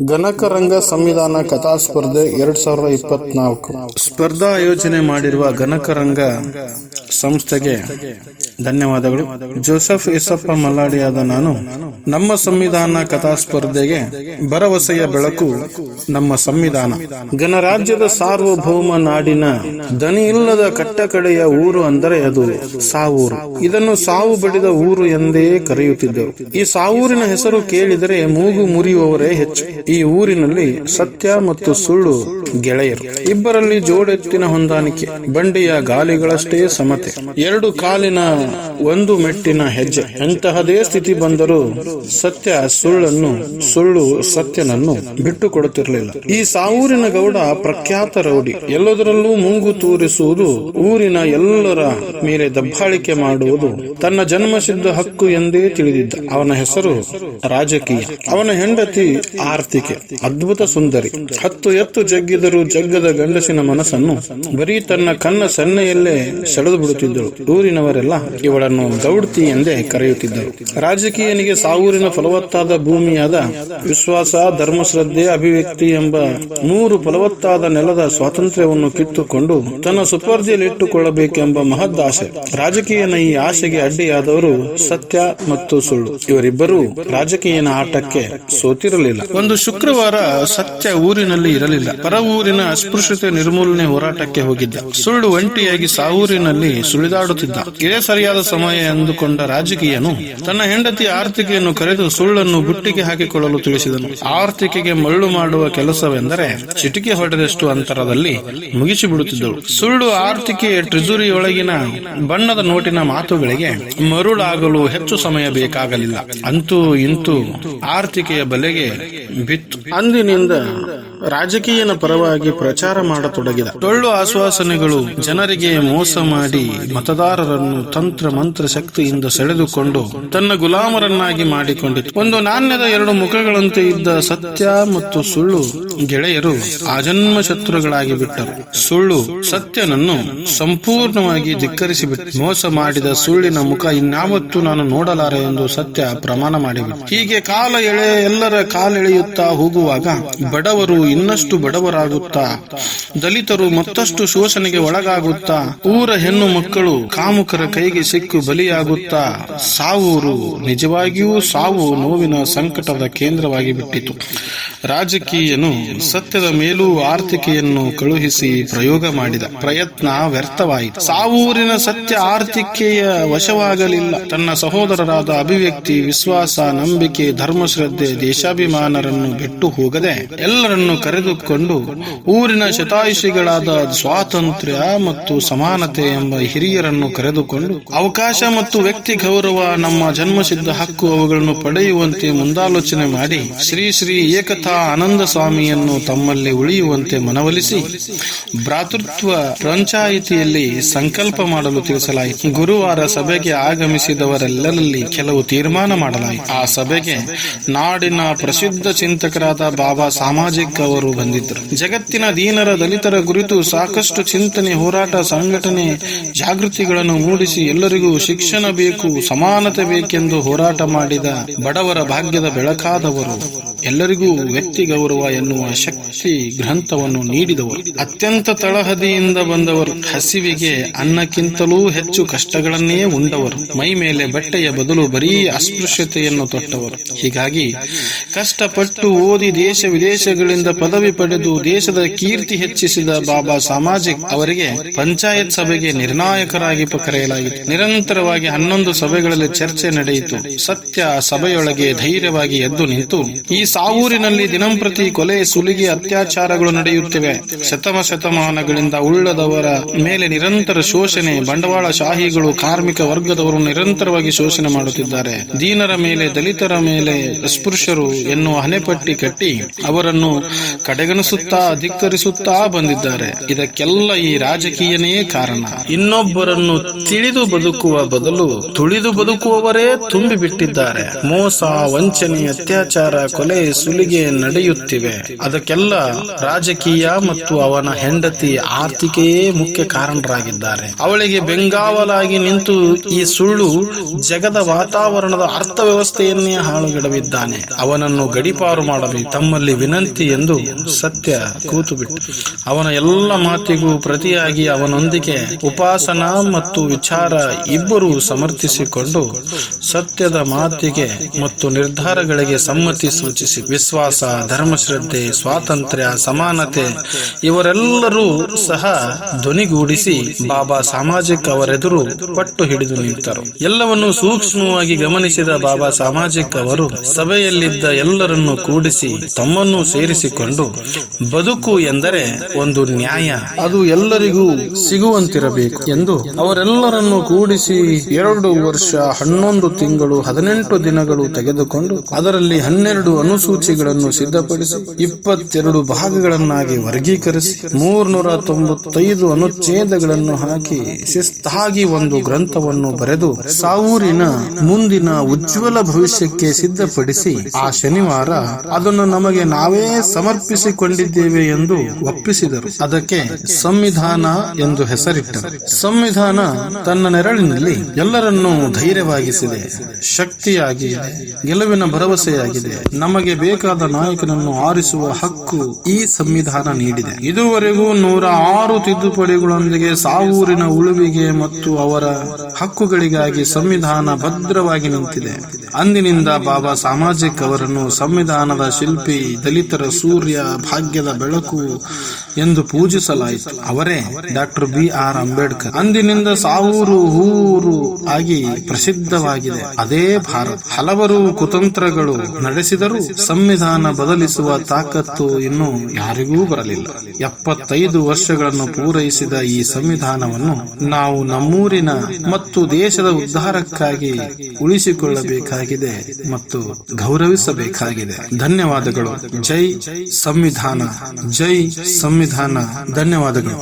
ಗಣಕರಂಗ ಸಂವಿಧಾನ ಕಥಾ ಸ್ಪರ್ಧೆ ಎರಡ್ ಸಾವಿರದ ಇಪ್ಪತ್ನಾಲ್ಕು. ಸ್ಪರ್ಧಾ ಆಯೋಜನೆ ಮಾಡಿರುವ ಗಣಕರಂಗ ಸಂಸ್ಥೆಗೆ ಧನ್ಯವಾದಗಳು. ಜೋಸೆಫ್ ಯಸಪ್ಪ ಮಲ್ಲಾಡಿಯಾದ ನಾನು ನಮ್ಮ ಸಂವಿಧಾನ ಕಥಾ ಸ್ಪರ್ಧೆಗೆ ಭರವಸೆಯ ಬೆಳಕು ನಮ್ಮ ಸಂವಿಧಾನ. ಗಣರಾಜ್ಯದ ಸಾರ್ವಭೌಮ ನಾಡಿನ ದನಿ ಇಲ್ಲದ ಕಟ್ಟಕಡೆಯ ಊರು ಅಂದರೆ ಅದು ಸಾವೂರು. ಇದನ್ನು ಸಾವು ಬಡಿದ ಊರು ಎಂದೇ ಕರೆಯುತ್ತಿದ್ದೆವು ಈ ಸಾವೂರಿನ ಹೆಸರು ಕೇಳಿದರೆ ಮೂಗು ಮುರಿಯುವವರೇ ಹೆಚ್ಚು. ಈ ಊರಿನಲ್ಲಿ ಸತ್ಯ ಮತ್ತು ಸುಳ್ಳು ಗೆಳೆಯರು. ಇಬ್ಬರಲ್ಲಿ ಜೋಡೆತ್ತಿನ ಹೊಂದಾಣಿಕೆ, ಬಂಡಿಯ ಗಾಲಿಗಳಷ್ಟೇ ಸಮತೆ. ಎರಡು ಕಾಲಿನ ಒಂದು ಮೆಟ್ಟಿನ ಹೆಜ್ಜೆ. ಎಂತಹದೇ ಸ್ಥಿತಿ ಬಂದರೂ ಸತ್ಯ ಸುಳ್ಳನ್ನು, ಸುಳ್ಳು ಸತ್ಯನನ್ನು ಬಿಟ್ಟು ಕೊಡುತ್ತಿರಲಿಲ್ಲ ಈ ಸಾವೂರಿನ ಗೌಡ ಪ್ರಖ್ಯಾತ ರೌಡಿ. ಎಲ್ಲದರಲ್ಲೂ ಮುಂಗು ತೂರಿಸುವುದು, ಊರಿನ ಎಲ್ಲರ ಮೇಲೆ ದಬ್ಬಾಳಿಕೆ ಮಾಡುವುದು ತನ್ನ ಜನ್ಮಸಿದ್ಧ ಹಕ್ಕು ಎಂದೇ ತಿಳಿದಿದ್ದ. ಅವನ ಹೆಸರು ರಾಜಕೀಯ. ಅವನ ಹೆಂಡತಿ ಆರ್ತಿಕೆ ಅದ್ಭುತ ಸುಂದರಿ. ಹತ್ತು ಎತ್ತು ಜಗ್ಗಿದರೂ ಜಗ್ಗದ ಗಂಡಸಿನ ಮನಸ್ಸನ್ನು ಬರೀ ತನ್ನ ಕನ್ನ ಸನ್ನೆಯಲ್ಲೇ ಸೆಳೆದು ಬಿಡುತ್ತಿದ್ದಳು. ಊರಿನವರೆಲ್ಲ ಇವಳನ್ನು ಗೌಡ್ತಿ ಎಂದೇ ಕರೆಯುತ್ತಿದ್ದರು. ರಾಜಕೀಯನಿಗೆ ಸಾವೂರಿನ ಫಲವತ್ತಾದ ಭೂಮಿಯಾದ ವಿಶ್ವಾಸ, ಧರ್ಮಶ್ರದ್ಧೆ, ಅಭಿವ್ಯಕ್ತಿ ಎಂಬ ಮೂರು ಫಲವತ್ತಾದ ನೆಲದ ಸ್ವಾತಂತ್ರ್ಯವನ್ನು ಕಿತ್ತುಕೊಂಡು ತನ್ನ ಸುಪರ್ದಿಯಲ್ಲಿಟ್ಟುಕೊಳ್ಳಬೇಕೆಂಬ ಮಹದ್ದಾಸೆ ರಾಜಕೀಯನ ಈ ಆಸೆಗೆ ಅಡ್ಡಿಯಾದವರು ಸತ್ಯ ಮತ್ತು ಸುಳ್ಳು. ಇವರಿಬ್ಬರೂ ರಾಜಕೀಯನ ಆಟಕ್ಕೆ ಸೋತಿರಲಿಲ್ಲ. ಒಂದು ಶುಕ್ರವಾರ ಸತ್ಯ ಊರಿನಲ್ಲಿ ಇರಲಿಲ್ಲ. ಪರ ಊರಿನ ಅಸ್ಪೃಶ್ಯತೆ ನಿರ್ಮೂಲನೆ ಹೋರಾಟಕ್ಕೆ ಹೋಗಿದ್ದ. ಸುಳ್ಳು ಒಂಟಿಯಾಗಿ ಸಾವೂರಿನಲ್ಲಿ ಸುಳಿದಾಡುತ್ತಿದ್ದ. ಇದೇ ಸರಿಯಾದ ಸಮಯ ಎಂದುಕೊಂಡ ರಾಜಕೀಯನು ತನ್ನ ಹೆಂಡತಿ ಆರ್ತಿಕೆಯನ್ನು ಕರೆದು ಸುಳ್ಳನ್ನು ಬುಟ್ಟಿಗೆ ಹಾಕಿಕೊಳ್ಳಲು ತಿಳಿಸಿದನು. ಆರ್ತಿಕೆಗೆ ಮರಳು ಮಾಡುವ ಕೆಲಸವೆಂದರೆ ಚಿಟಿಕೆ ಹೊಡೆದಷ್ಟು ಅಂತರದಲ್ಲಿ ಮುಗಿಸಿ ಬಿಡುತ್ತಿದ್ದಳು ಸುಳ್ಳು ಆರ್ತಿಕೆಯ ಟ್ರಿಜುರಿಯೊಳಗಿನ ಬಣ್ಣದ ನೋಟಿನ ಮಾತುಗಳಿಗೆ ಮರುಳಾಗಲು ಹೆಚ್ಚು ಸಮಯ ಬೇಕಾಗಲಿಲ್ಲ. ಅಂತೂ ಇಂತೂ ಆರ್ತಿಕೆಯ ಬಲೆಗೆ ಬಿತ್ತು. ಅಂದಿನಿಂದ ರಾಜಕೀಯನ ಪರವಾಗಿ ಪ್ರಚಾರ ಮಾಡತೊಡಗಿದ. ಟೊಳ್ಳು ಆಶ್ವಾಸನೆಗಳು ಜನರಿಗೆ ಮೋಸ ಮಾಡಿ ಮತದಾರರನ್ನು ತಂತ್ರ ಮಂತ್ರ ಶಕ್ತಿಯಿಂದ ಸೆಳೆದುಕೊಂಡು ತನ್ನ ಗುಲಾಮರನ್ನಾಗಿ ಮಾಡಿಕೊಂಡಿತು ಒಂದು ನಾಣ್ಯದ ಎರಡು ಮುಖಗಳಂತೆ ಇದ್ದ ಸತ್ಯ ಮತ್ತು ಸುಳ್ಳು ಗೆಳೆಯರು ಆಜನ್ಮ ಶತ್ರುಗಳಾಗಿ ಬಿಟ್ಟರು. ಸುಳ್ಳು ಸತ್ಯನನ್ನು ಸಂಪೂರ್ಣವಾಗಿ ಧಿಕ್ಕರಿಸಿಬಿಟ್ಟು ಮೋಸ ಮಾಡಿದ ಸುಳ್ಳಿನ ಮುಖ ಇನ್ಯಾವತ್ತೂ ನಾನು ನೋಡಲಾರೆ ಎಂದು ಸತ್ಯ ಪ್ರಮಾಣ ಮಾಡಿಬಿಟ್ಟು ಹೀಗೆ ಕಾಲ ಎಳೆ ಎಲ್ಲರ ಕಾಲೆಳೆಯುತ್ತಾ ಹೋಗುವಾಗ ಬಡವರು ಇನ್ನಷ್ಟು ಬಡವರಾಗುತ್ತಾ? ದಲಿತರು ಮತ್ತಷ್ಟು ಶೋಷಣೆಗೆ ಒಳಗಾಗುತ್ತಾ? ಊರ ಹೆಣ್ಣು ಮಕ್ಕಳು ಕಾಮುಕರ ಕೈಗೆ ಸಿಕ್ಕು ಬಲಿಯಾಗುತ್ತಾ? ಸಾವೂರು ನಿಜವಾಗಿಯೂ ಸಾವು ನೋವಿನ ಸಂಕಟದ ಕೇಂದ್ರವಾಗಿ ಬಿಟ್ಟಿತು. ರಾಜಕೀಯನು ಸತ್ಯದ ಮೇಲೂ ಆರ್ಥಿಕೆಯನ್ನು ಕಳುಹಿಸಿ ಪ್ರಯೋಗ ಮಾಡಿದ. ಪ್ರಯತ್ನ ವ್ಯರ್ಥವಾಯಿತು. ಸಾವೂರಿನ ಸತ್ಯ ಆರ್ಥಿಕೆಯ ವಶವಾಗಲಿಲ್ಲ. ತನ್ನ ಸಹೋದರರಾದ ಅಭಿವ್ಯಕ್ತಿ, ವಿಶ್ವಾಸ, ನಂಬಿಕೆ, ಧರ್ಮಶ್ರದ್ಧೆ, ದೇಶಾಭಿಮಾನರನ್ನು ಬಿಟ್ಟು ಹೋಗದೆ ಎಲ್ಲರನ್ನು ಕರೆದುಕೊಂಡು ಊರಿನ ಶತಾಯುಷಿಗಳಾದ ಸ್ವಾತಂತ್ರ್ಯ ಮತ್ತು ಸಮಾನತೆ ಎಂಬ ಹಿರಿಯರನ್ನು ಕರೆದುಕೊಂಡು ಅವಕಾಶ ಮತ್ತು ವ್ಯಕ್ತಿ ಗೌರವ, ನಮ್ಮ ಜನ್ಮಸಿದ್ಧ ಹಕ್ಕು ಅವುಗಳನ್ನು ಪಡೆಯುವಂತೆ ಮುಂದಾಲೋಚನೆ ಮಾಡಿ ಶ್ರೀ ಶ್ರೀ ಏಕತಾ ಆನಂದ ಸ್ವಾಮಿಯನ್ನು ತಮ್ಮಲ್ಲಿ ಉಳಿಯುವಂತೆ ಮನವೊಲಿಸಿ ಭ್ರಾತೃತ್ವ ಪಂಚಾಯಿತಿಯಲ್ಲಿ ಸಂಕಲ್ಪ ಮಾಡಲು ತಿಳಿಸಲಾಯಿತು. ಗುರುವಾರ ಸಭೆಗೆ ಆಗಮಿಸಿದವರೆಲ್ಲರಲ್ಲಿ ಕೆಲವು ತೀರ್ಮಾನ ಮಾಡಲಾಯಿತು. ಆ ಸಭೆಗೆ ನಾಡಿನ ಪ್ರಸಿದ್ಧ ಚಿಂತಕರಾದ ಬಾಬಾ ಸಾಮಾಜಿಕ್ ಅವರು ಬಂದಿದ್ದರು. ಜಗತ್ತಿನ ದೀನರ ದಲಿತರ ಕುರಿತು ಸಾಕಷ್ಟು ಚಿಂತನೆ, ಹೋರಾಟ, ಸಂಘಟನೆ, ಜಾಗೃತಿಗಳನ್ನು ಮೂಡಿಸಿ ಎಲ್ಲರಿಗೂ ಶಿಕ್ಷಣ ಬೇಕು, ಸಮಾನತೆ ಬೇಕೆಂದು ಹೋರಾಟ ಮಾಡಿದ ಬಡವರ ಭಾಗ್ಯದ ಬೆಳಕಾದವರು. ಎಲ್ಲರಿಗೂ ವ್ಯಕ್ತಿ ಗೌರವ ಎನ್ನುವ ಶಕ್ತಿ ಗ್ರಂಥವನ್ನು ನೀಡಿದವರು. ಅತ್ಯಂತ ತಳಹದಿಯಿಂದ ಬಂದವರು. ಹಸಿವಿಗೆ ಅನ್ನಕ್ಕಿಂತಲೂ ಹೆಚ್ಚು ಕಷ್ಟಗಳನ್ನೇ ಉಂಡವರು. ಮೈ ಮೇಲೆ ಬಟ್ಟೆಯ ಬದಲು ಬರೀ ಅಸ್ಪೃಶ್ಯತೆಯನ್ನು ತೊಟ್ಟವರು. ಹೀಗಾಗಿ ಕಷ್ಟಪಟ್ಟು ಓದಿ ದೇಶ ವಿದೇಶಗಳಿಂದ ಪದವಿ ಪಡೆದು ದೇಶದ ಕೀರ್ತಿ ಹೆಚ್ಚಿಸಿದ ಬಾಬಾ ಸಾಮಾಜಿಕ್ ಅವರಿಗೆ ಪಂಚಾಯತ್ ಸಭೆಗೆ ನಿರ್ಣಾಯಕರಾಗಿ ಕರೆಯಲಾಯಿತು ನಿರಂತರವಾಗಿ ಹನ್ನೊಂದು ಸಭೆಗಳಲ್ಲಿ ಚರ್ಚೆ ನಡೆಯಿತು. ಸತ್ಯ ಸಭೆಯೊಳಗೆ ಧೈರ್ಯವಾಗಿ ಎದ್ದು ನಿಂತು, ಈ ಸಾವೂರಿನಲ್ಲಿ ದಿನಂಪ್ರತಿ ಕೊಲೆ, ಸುಲಿಗೆ ಅತ್ಯಾಚಾರಗಳು ನಡೆಯುತ್ತಿವೆ. ಶತಮ ಶತಮಾನಗಳಿಂದ ಉಳ್ಳದವರ ಮೇಲೆ ನಿರಂತರ ಶೋಷಣೆ, ಬಂಡವಾಳ ಶಾಹಿಗಳು, ಕಾರ್ಮಿಕ ವರ್ಗದವರು ನಿರಂತರವಾಗಿ ಶೋಷಣೆ ಮಾಡುತ್ತಿದ್ದಾರೆ. ದೀನರ ಮೇಲೆ, ದಲಿತರ ಮೇಲೆ ಅಸ್ಪೃಶ್ಯರು ಎನ್ನುವ ಹಣೆಪಟ್ಟಿ ಕಟ್ಟಿ ಅವರನ್ನು ಕಡೆಗಣಿಸುತ್ತಾ ಧಿಕ್ಕರಿಸುತ್ತಾ ಬಂದಿದ್ದಾರೆ. ಇದಕ್ಕೆಲ್ಲ ಈ ರಾಜಕೀಯನೇ ಕಾರಣ. ಇನ್ನೊಬ್ಬರನ್ನು ತಿಳಿದು ಬದುಕುವ ಬದಲು ತುಳಿದು ಬದುಕುವವರೇ ತುಂಬಿ ಬಿಟ್ಟಿದ್ದಾರೆ ಮೋಸ, ವಂಚನೆ, ಅತ್ಯಾಚಾರ, ಕೊಲೆ, ಸುಲಿಗೆ ನಡೆಯುತ್ತಿವೆ. ಅದಕ್ಕೆಲ್ಲ ರಾಜಕೀಯ ಮತ್ತು ಅವನ ಹೆಂಡತಿ ಆರ್ಥಿಕೆಯೇ ಮುಖ್ಯ ಕಾರಣರಾಗಿದ್ದಾರೆ. ಅವಳಿಗೆ ಬೆಂಗಾವಲಾಗಿ ನಿಂತು ಈ ಸುಳ್ಳು ಜಗದ ವಾತಾವರಣದ ಅರ್ಥ ವ್ಯವಸ್ಥೆಯನ್ನೇ ಹಾಳುಗೆಡವಿದ್ದಾನೆ. ಅವನನ್ನು ಗಡಿಪಾರು ಮಾಡಲಿ, ತಮ್ಮಲ್ಲಿ ವಿನಂತಿ ಎಂದು ಸತ್ಯ ಕೂತು ಬಿಟ್ಟು ಅವನ ಎಲ್ಲ ಮಾತಿಗೂ ಪ್ರತಿಯಾಗಿ ಅವನೊಂದಿಗೆ ಉಪಾಸನಾ ಮತ್ತು ವಿಚಾರ ಇಬ್ಬರು ಸಮರ್ಥಿಸಿಕೊಂಡು ಸತ್ಯದ ಮಾತಿಗೆ ಮತ್ತು ನಿರ್ಧಾರಗಳಿಗೆ ಸಮ್ಮತಿ ಸೂಚಿಸಿ ವಿಶ್ವಾಸ, ಧರ್ಮಶ್ರದ್ಧೆ, ಸ್ವಾತಂತ್ರ್ಯ, ಸಮಾನತೆ ಇವರೆಲ್ಲರೂ ಸಹ ಧ್ವನಿಗೂಡಿಸಿ ಬಾಬಾ ಸಾಮಾಜಿಕ್ ಅವರೆದುರು ಪಟ್ಟು ಹಿಡಿದು ನಿಂತರು. ಎಲ್ಲವನ್ನು ಸೂಕ್ಷ್ಮವಾಗಿ ಗಮನಿಸಿದ ಬಾಬಾ ಸಾಮಾಜಿಕ್ ಅವರು ಸಭೆಯಲ್ಲಿದ್ದ ಎಲ್ಲರನ್ನು ಕೂಡಿಸಿ ತಮ್ಮನ್ನು ಸೇರಿಸಿಕೊಂಡು ಬದುಕು ಎಂದರೆ ಒಂದು ನ್ಯಾಯ. ಅದು ಎಲ್ಲರಿಗೂ ಸಿಗುವಂತಿರಬೇಕು ಎಂದು ಅವರೆಲ್ಲರನ್ನು ಕೂಡಿಸಿ ಎರಡು ವರ್ಷ ಹನ್ನೊಂದು ತಿಂಗಳು ಹದಿನೆಂಟು ದಿನಗಳು ತೆಗೆದುಕೊಂಡು ಅದರಲ್ಲಿ ಹನ್ನೆರಡು ಅನುಸೂಚಿಗಳನ್ನು ಸಿದ್ಧಪಡಿಸಿ ಇಪ್ಪತ್ತೆರಡು ಭಾಗಗಳನ್ನಾಗಿ ವರ್ಗೀಕರಿಸಿ ಮೂರ್ನೂರ ತೊಂಬತ್ತೈದು ಅನುಚ್ಛೇದಗಳನ್ನು ಹಾಕಿ ಶಿಸ್ತಾಗಿ ಒಂದು ಗ್ರಂಥವನ್ನು ಬರೆದು ಸಾವೂರಿನ ಮುಂದಿನ ಉಜ್ವಲ ಭವಿಷ್ಯಕ್ಕೆ ಸಿದ್ಧಪಡಿಸಿ ಆ ಶನಿವಾರ ಅದನ್ನು ನಮಗೆ ನಾವೇ ಸಮರ್ಪಿಸಿಕೊಂಡಿದ್ದೇವೆ ಎಂದು ಒಪ್ಪಿಸಿದರು. ಅದಕ್ಕೆ ಸಂವಿಧಾನ ಎಂದು ಹೆಸರಿಟ್ಟರು. ಸಂವಿಧಾನ ತನ್ನ ನೆರಳಿನಲ್ಲಿ ಎಲ್ಲರನ್ನೂ ಧೈರ್ಯವಾಗಿಸಿದೆ, ಶಕ್ತಿಯಾಗಿದೆ, ಗೆಲುವಿನ ಭರವಸೆಯಾಗಿದೆ. ನಮಗೆ ಬೇಕಾದ ನಾಯಕನನ್ನು ಆರಿಸುವ ಹಕ್ಕು ಈ ಸಂವಿಧಾನ ನೀಡಿದೆ. ಇದುವರೆಗೂ ನೂರ ಆರು ತಿದ್ದುಪಡಿಗಳೊಂದಿಗೆ ಸಾವೂರಿನ ಉಳುವಿಗೆ ಮತ್ತು ಅವರ ಹಕ್ಕುಗಳಿಗಾಗಿ ಸಂವಿಧಾನ ಭದ್ರವಾಗಿ ನಿಂತಿದೆ. ಅಂದಿನಿಂದ ಬಾಬಾ ಸಾಮಾಜಿಕ್ ಅವರನ್ನು ಸಂವಿಧಾನದ ಶಿಲ್ಪಿ ದಲಿತರ ಸೂರ್ಯ ಭಾಗ್ಯದ ಬೆಳಕು ಎಂದು ಪೂಜಿಸಲಾಯಿತು. ಅವರೇ ಡಾಕ್ಟರ್ ಬಿ ಆರ್ ಅಂಬೇಡ್ಕರ್. ಅಂದಿನಿಂದ ಸಾವೂರು ಊರು ಆಗಿ ಪ್ರಸಿದ್ಧವಾಗಿದೆ. ಅದೇ ಭಾರತ. ಹಲವರು ಕುತಂತ್ರಗಳು ನಡೆಸಿದರೂ ಸಂವಿಧಾನ ಬದಲಿಸುವ ತಾಕತ್ತು ಇನ್ನು ಯಾರಿಗೂ ಬರಲಿಲ್ಲ. ಎಪ್ಪತ್ತೈದು ವರ್ಷಗಳನ್ನು ಪೂರೈಸಿದ ಈ ಸಂವಿಧಾನವನ್ನು ನಾವು ನಮ್ಮೂರಿನ ಮತ್ತು ದೇಶದ ಉದ್ಧಾರಕ್ಕಾಗಿ ಉಳಿಸಿಕೊಳ್ಳಬೇಕಾಗಿದೆ ಮತ್ತು ಗೌರವಿಸಬೇಕಾಗಿದೆ. ಧನ್ಯವಾದಗಳು. ಜೈ ಸಂವಿಧಾನ. ಜೈ ಸಂವಿಧಾನ. ಧನ್ಯವಾದಗಳು